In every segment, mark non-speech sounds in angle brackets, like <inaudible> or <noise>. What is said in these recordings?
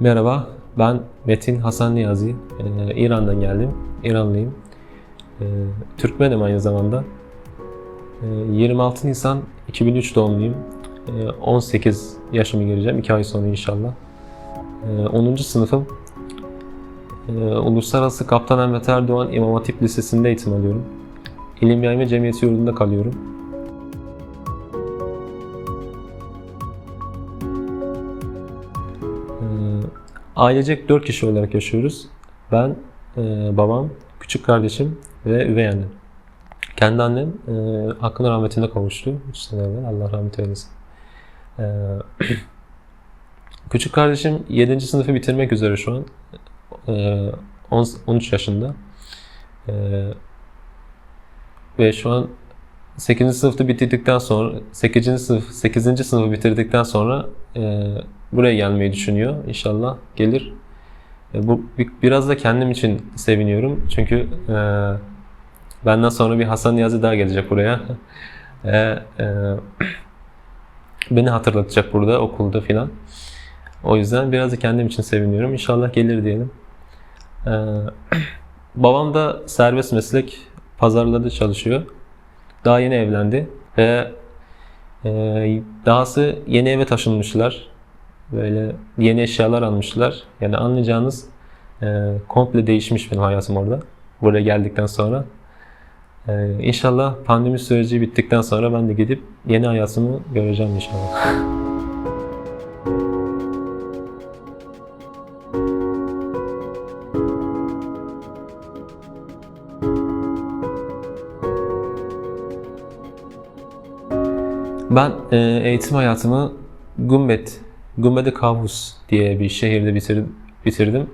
Merhaba, ben Metin Hasan Niyazi. Ee, İran'dan geldim, İranlıyım. Ee, Türkmenim aynı zamanda. Ee, 26 Nisan 2003 doğumluyum. Ee, 18 yaşımı gireceğim. 2 ay sonra inşallah. Ee, 10. sınıfım. Ee, Uluslararası Kaptan Mehmet Erdoğan İmam Hatip Lisesi'nde eğitim alıyorum. İlim Yayma Cemiyeti yurdunda kalıyorum. Ee, Ailecek 4 kişi olarak yaşıyoruz. Ben, e, babam, küçük kardeşim ve üvey annem. Kendi annem e, hakkının rahmetine kavuştu 3 sene. Allah rahmet eylesin. E, <clears throat> küçük kardeşim 7. sınıfı bitirmek üzere şu an. E, 10 13 yaşında. E, ve şu an 8. sınıfta bitirdikten sonra 8. sınıf 8. sınıfı bitirdikten sonra e, buraya gelmeyi düşünüyor. İnşallah gelir. E, bu bi- biraz da kendim için seviniyorum. Çünkü e, benden sonra bir Hasan Niyazi daha gelecek buraya. <laughs> E, e, beni hatırlatacak burada okulda filan. O yüzden biraz da kendim için seviniyorum. İnşallah gelir diyelim. E, <clears throat> babam da serbest meslek pazarlarda çalışıyor. Daha yeni evlendi ve e, dahası yeni eve taşınmışlar. Böyle yeni eşyalar almışlar. Yani anlayacağınız e, komple değişmiş benim hayatım orada. Buraya geldikten sonra. E, inşallah pandemi süreci bittikten sonra ben de gidip yeni hayatımı göreceğim inşallah. Ben e, eğitim hayatımı Gumbet, Gumbede Kavus diye bir şehirde bitirdim. bitirdim.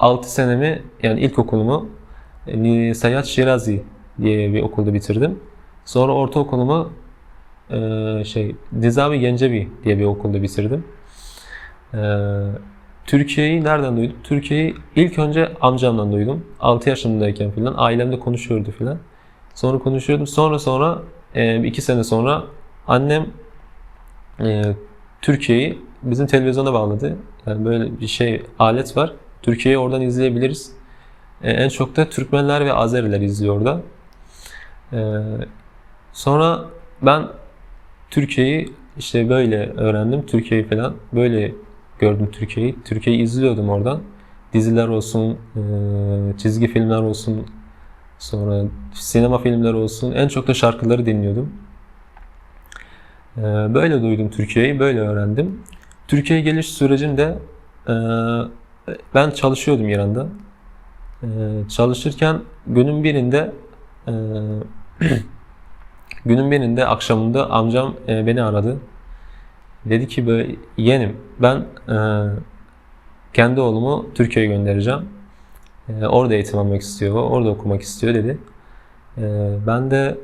6 senemi yani ilkokulumu e, Sayat Şirazi diye bir okulda bitirdim. Sonra ortaokulumu e, şey Nizavi Gencevi diye bir okulda bitirdim. E, Türkiye'yi nereden duydum? Türkiye'yi ilk önce amcamdan duydum. 6 yaşımdayken filan ailemde konuşuyordu filan. Sonra konuşuyordum. Sonra sonra e, iki sene sonra annem e, Türkiye'yi bizim televizyona bağladı. Yani böyle bir şey alet var. Türkiye'yi oradan izleyebiliriz. E, en çok da Türkmenler ve Azeriler izliyor orada. E, sonra ben Türkiye'yi işte böyle öğrendim. Türkiye'yi falan böyle gördüm Türkiye'yi. Türkiye'yi izliyordum oradan. Diziler olsun, e, çizgi filmler olsun, sonra sinema filmleri olsun. En çok da şarkıları dinliyordum. Ee, Böyle duydum Türkiye'yi, böyle öğrendim. Türkiye'ye geliş sürecinde e, ben çalışıyordum İran'da. E, Çalışırken günün birinde e, <clears throat> günün birinde akşamında amcam e, beni aradı. Dedi ki böyle yeğenim ben e, kendi oğlumu Türkiye'ye göndereceğim. E, Orada eğitim almak istiyor, orada okumak istiyor dedi. E, Ben de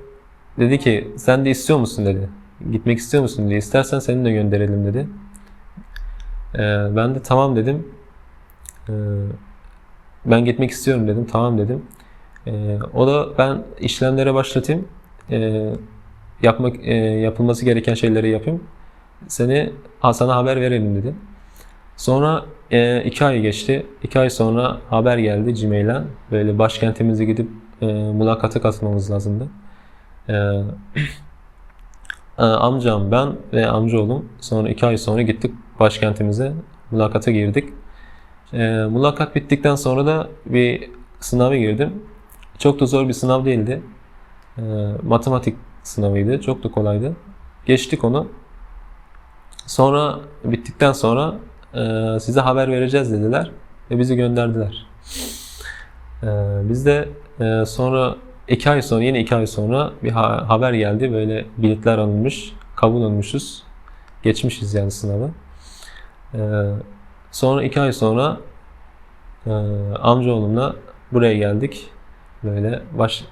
dedi ki sen de istiyor musun dedi gitmek istiyor musun diye istersen seni de gönderelim dedi. Ee, ben de tamam dedim. Ee, ben gitmek istiyorum dedim. Tamam dedim. Ee, o da ben işlemlere başlatayım. Ee, yapmak e, yapılması gereken şeyleri yapayım. Seni sana haber verelim dedi. Sonra e, iki ay geçti. İki ay sonra haber geldi Gmail'den. Böyle başkentimize gidip e, mülakata katılmamız lazımdı. <clears throat> E, Ee, amcam, ben ve amcaoğlum sonra iki ay sonra gittik başkentimize mülakata girdik. Ee, mülakat bittikten sonra da bir sınava girdim. Çok da zor bir sınav değildi. Ee, matematik sınavıydı. Çok da kolaydı. Geçtik onu. Sonra bittikten sonra e, size haber vereceğiz dediler ve bizi gönderdiler. Ee, biz de e, sonra iki ay sonra, yine iki ay sonra bir ha- haber geldi. Böyle biletler alınmış, kabul olmuşuz. Geçmişiz yani sınavı. Ee, sonra iki ay sonra e, amcaoğlumla buraya geldik. Böyle baş...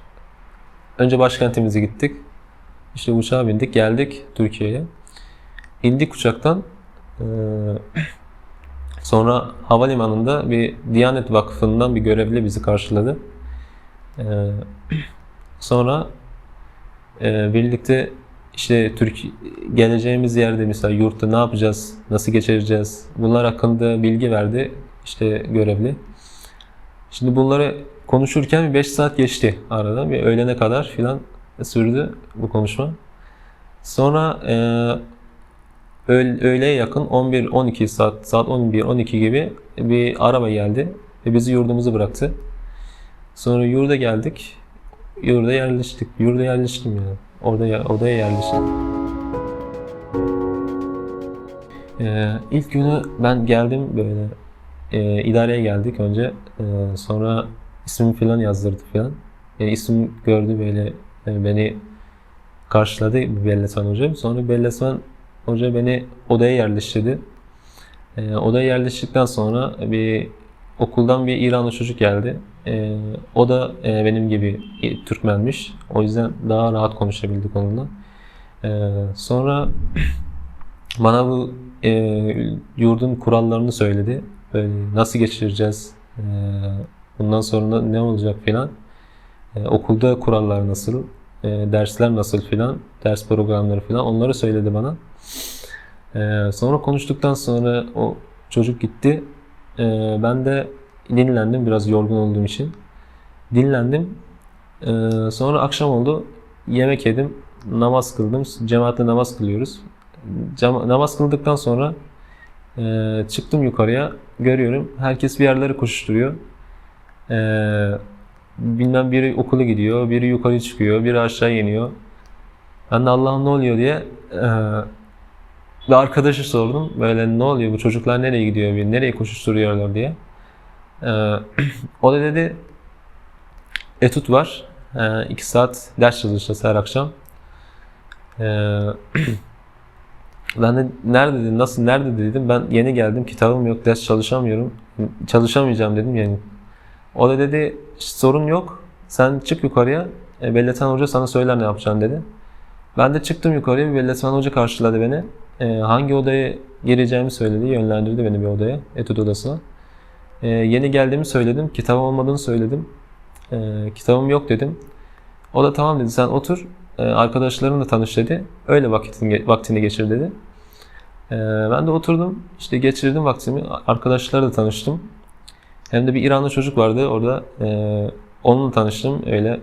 Önce başkentimize gittik. İşte uçağa bindik, geldik Türkiye'ye. İndik uçaktan. Sonra havalimanında bir Diyanet Vakfı'ndan bir görevli bizi karşıladı. Sonra birlikte işte Türk geleceğimiz yerde mesela yurtta ne yapacağız, nasıl geçireceğiz bunlar hakkında bilgi verdi işte görevli. Şimdi bunları konuşurken bir 5 saat geçti arada. Bir öğlene kadar filan sürdü bu konuşma. Sonra e, öğ- öğleye yakın 11-12 saat, saat 11-12 gibi bir araba geldi ve bizi yurdumuzu bıraktı. Sonra yurda geldik. Yurda yerleştik. Yurda yerleştim yani. Orada ya- odaya yerleştim. Ee, ilk günü ben geldim böyle e, idareye geldik önce. Ee, sonra ismimi falan yazdırdı falan. Yani isim gördü böyle e, beni karşıladı Bellesman Hoca. Sonra Bellesman Hoca beni odaya yerleştirdi. Ee, odaya yerleştikten sonra bir okuldan bir İranlı çocuk geldi. Ee, o da e, benim gibi e, Türkmenmiş. O yüzden daha rahat konuşabildik onunla. Ee, sonra <clears throat> bana bu e, yurdun kurallarını söyledi. Böyle nasıl geçireceğiz, e, bundan sonra ne olacak filan. E, okulda kurallar nasıl, e, dersler nasıl filan, ders programları filan onları söyledi bana. E, sonra konuştuktan sonra o çocuk gitti. E, ben de dinlendim biraz yorgun olduğum için. Dinlendim. E, sonra akşam oldu. Yemek yedim. Namaz kıldım. Cemaatle namaz kılıyoruz. Cama- namaz kıldıktan sonra e, çıktım yukarıya. Görüyorum. Herkes bir yerlere koşuşturuyor. E, bilmem biri okula gidiyor, biri yukarı çıkıyor, biri aşağı iniyor. Ben de Allah'ım ne oluyor diye e, bir arkadaşı sordum. Böyle ne oluyor bu çocuklar nereye gidiyor, bir nereye koşuşturuyorlar diye. E, <clears throat> o da dedi etüt var. E, iki saat ders çalışacağız her akşam. E, <clears throat> ben de nerede dedim, nasıl nerede dedim. Ben yeni geldim, kitabım yok, ders çalışamıyorum. Çalışamayacağım dedim yani. O da dedi sorun yok. Sen çık yukarıya. E, Belletmen Hoca sana söyler ne yapacağını dedi. Ben de çıktım yukarıya. Bir Belletmen Hoca karşıladı beni. E, hangi odaya gireceğimi söyledi. Yönlendirdi beni bir odaya. Etüt odasına. E, yeni geldiğimi söyledim. Kitabım olmadığını söyledim. E, kitabım yok dedim. O da tamam dedi sen otur. E, arkadaşlarınla tanış dedi. Öyle vakitini, vaktini geçir dedi. E, ben de oturdum. İşte geçirdim vaktimi. Arkadaşlarla da tanıştım. Hem de bir İranlı çocuk vardı orada. Ee, onunla tanıştım öyle.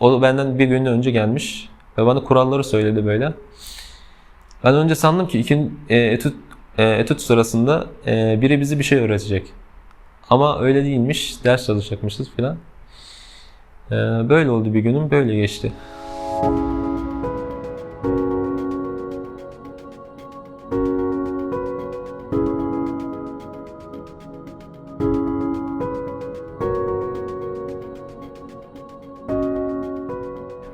O benden bir gün önce gelmiş ve bana kuralları söyledi böyle. Ben önce sandım ki iki e, etüt, e, etüt sırasında e, biri bizi bir şey öğretecek. Ama öyle değilmiş. Ders çalışacakmışız filan. E, böyle oldu bir günüm. Böyle geçti.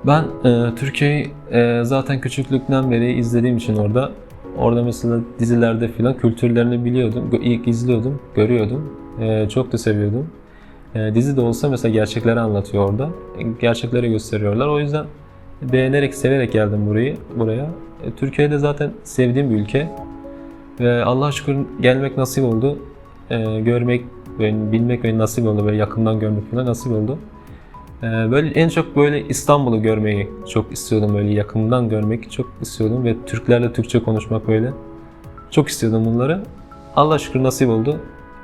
Ben e, Türkiye'yi e, zaten küçüklükten beri izlediğim için orada orada mesela dizilerde filan kültürlerini biliyordum. İlk izliyordum, görüyordum. E, çok da seviyordum. E, dizi de olsa mesela gerçekleri anlatıyor orada. E, gerçekleri gösteriyorlar. O yüzden beğenerek, severek geldim burayı buraya. E, Türkiye'de zaten sevdiğim bir ülke. Ve Allah'a şükür gelmek nasip oldu. E, görmek, bilmek ve nasip oldu. Böyle yakından görmek falan nasip oldu. Ee, Böyle en çok böyle İstanbul'u görmeyi çok istiyordum böyle yakından görmek çok istiyordum ve Türklerle Türkçe konuşmak böyle. Çok istiyordum bunları. Allah şükür nasip oldu.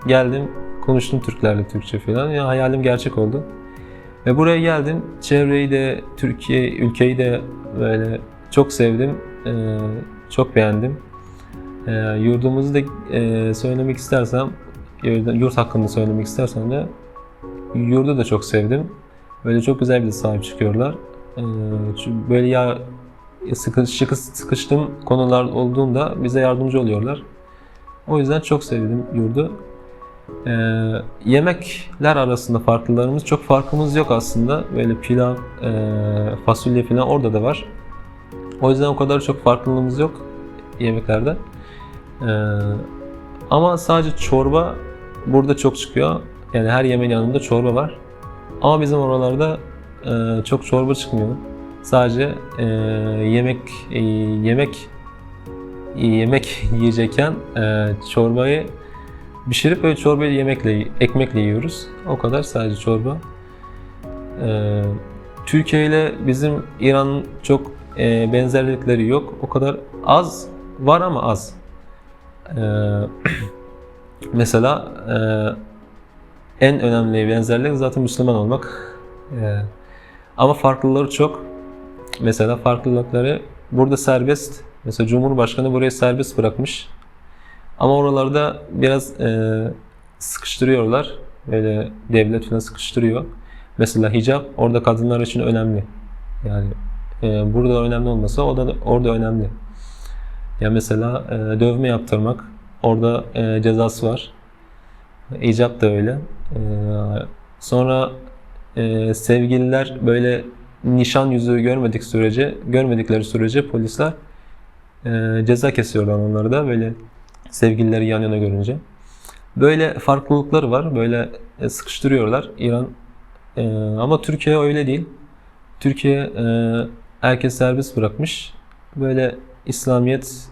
Geldim, konuştum Türklerle Türkçe falan. Ya hayalim gerçek oldu. Ve buraya geldim. Çevreyi de, Türkiye, ülkeyi de böyle çok sevdim. Ee, çok beğendim. Ee, yurdumuzu da e, söylemek istersem, yurt- hakkında söylemek istersem de yurdu da çok sevdim. Böyle çok güzel bir sahip çıkıyorlar. Çünkü böyle ya sıkış, sıkış, konular olduğunda bize yardımcı oluyorlar. O yüzden çok sevdim yurdu. Ee, yemekler arasında farklılarımız çok farkımız yok aslında. Böyle pilav, e, fasulye falan orada da var. O yüzden o kadar çok farklılığımız yok yemeklerde. Ee, ama sadece çorba burada çok çıkıyor. Yani her yemeğin yanında çorba var. Ama bizim oralarda e, çok çorba çıkmıyor. Sadece e, yemek e, yemek yemek <laughs> yiyecekken e, çorbayı pişirip böyle çorbayı yemekle ekmekle yiyoruz. O kadar sadece çorba. E, Türkiye ile bizim İran çok e, benzerlikleri yok. O kadar az var ama az. E, <clears throat> mesela e, en önemli benzerlik zaten Müslüman olmak. E, ama farklılıkları çok. Mesela farklılıkları burada serbest. Mesela Cumhurbaşkanı burayı serbest bırakmış. Ama oralarda biraz e, sıkıştırıyorlar. Böyle devlet falan sıkıştırıyor. Mesela hicap orada kadınlar için önemli. Yani e, burada önemli olmasa o da orada önemli. Ya mesela e, dövme yaptırmak orada e, cezası var. İcap da öyle. E, sonra e, sevgililer böyle nişan yüzüğü görmedik sürece, görmedikleri sürece polisler e, ceza kesiyorlar onları da böyle sevgilileri yan yana görünce. Böyle farklılıkları var. Böyle e, sıkıştırıyorlar İran. E, ama Türkiye öyle değil. Türkiye e, herkes serbest bırakmış. Böyle İslamiyet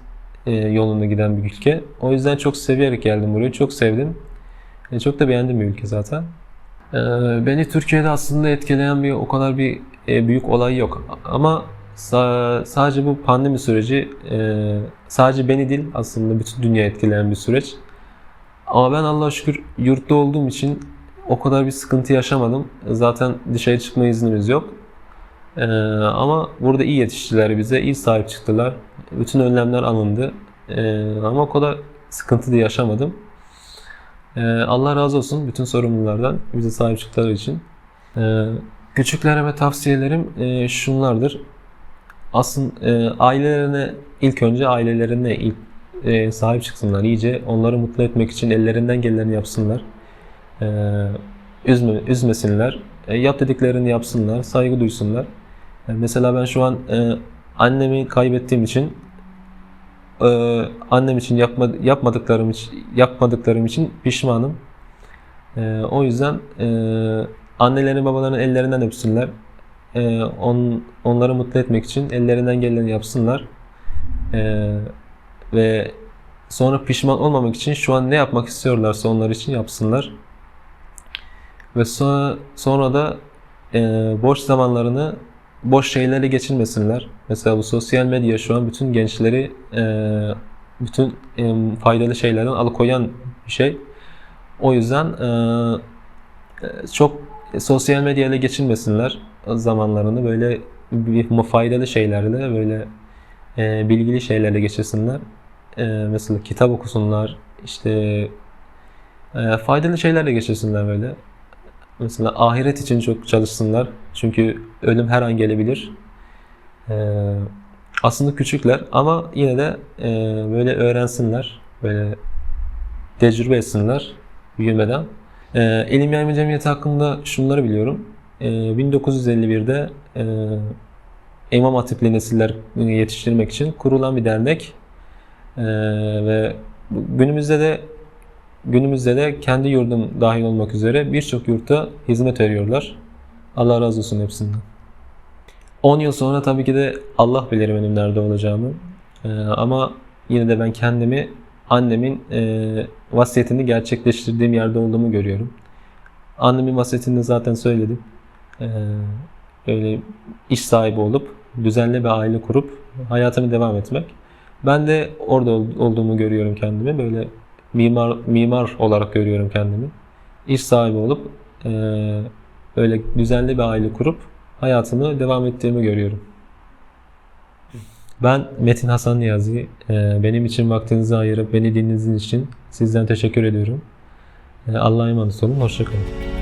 e, yolunda giden bir ülke. O yüzden çok severek geldim buraya. Çok sevdim. E, çok da beğendim bir ülke zaten. E, beni Türkiye'de aslında etkileyen bir o kadar bir e, büyük olay yok. Ama sa- sadece bu pandemi süreci e, sadece beni değil aslında bütün dünya etkileyen bir süreç. Ama ben Allah'a şükür yurtta olduğum için o kadar bir sıkıntı yaşamadım. Zaten dışarı çıkma iznimiz yok. Ee, ama burada iyi yetiştiler bize, iyi sahip çıktılar. Bütün önlemler alındı. Ee, ama o kadar sıkıntı da yaşamadım. Ee, Allah razı olsun bütün sorumlulardan bize sahip çıktıkları için. Ee, küçüklerime tavsiyelerim e, şunlardır. Aslında e, ailelerine ilk önce ailelerine ilk e, sahip çıksınlar. iyice onları mutlu etmek için ellerinden geleni yapsınlar. E, üzme, üzmesinler. Yap dediklerini yapsınlar. Saygı duysunlar. Mesela ben şu an annemi kaybettiğim için e, annem için yapma, yapmadıklarım için yapmadıklarım için pişmanım. E, o yüzden e, annelerini babalarının ellerinden öpsünler. E, on, onları mutlu etmek için ellerinden geleni yapsınlar. E, ve sonra pişman olmamak için şu an ne yapmak istiyorlarsa onlar için yapsınlar. Ve sonra, sonra da e, boş zamanlarını boş şeylerle geçirmesinler. Mesela bu sosyal medya şu an bütün gençleri e, bütün e, faydalı şeylerden alıkoyan bir şey. O yüzden e, çok sosyal medyayla geçirmesinler zamanlarını böyle bir faydalı şeylerle böyle bilgili şeylerle geçirsinler. Mesela kitap okusunlar, işte faydalı şeylerle geçirsinler böyle. Mesela ahiret için çok çalışsınlar. Çünkü ölüm her an gelebilir. E, aslında küçükler ama yine de e, böyle öğrensinler, böyle tecrübe etsinler büyümeden. E, İlim Yayma Cemiyeti hakkında şunları biliyorum. E, 1951'de e, İmam Hatipli nesiller yetiştirmek için kurulan bir dernek. Ee, ve günümüzde de günümüzde de kendi yurdum dahil olmak üzere birçok yurtta hizmet veriyorlar. Allah razı olsun hepsinden. 10 yıl sonra tabii ki de Allah bilir benim nerede olacağımı. Ee, ama yine de ben kendimi annemin e, vasiyetini gerçekleştirdiğim yerde olduğumu görüyorum. Annemin vasiyetini zaten söyledim. Ee, böyle iş sahibi olup düzenli bir aile kurup hayatımı devam etmek. Ben de orada ol- olduğumu görüyorum kendimi. Böyle mimar mimar olarak görüyorum kendimi. İş sahibi olup eee, böyle düzenli bir aile kurup hayatımı devam ettiğimi görüyorum. Ben Metin Hasan Niyazi. Eee, benim için vaktinizi ayırıp beni dinlediğiniz için sizden teşekkür ediyorum. Eee, Allah'a emanet olun. Hoşçakalın.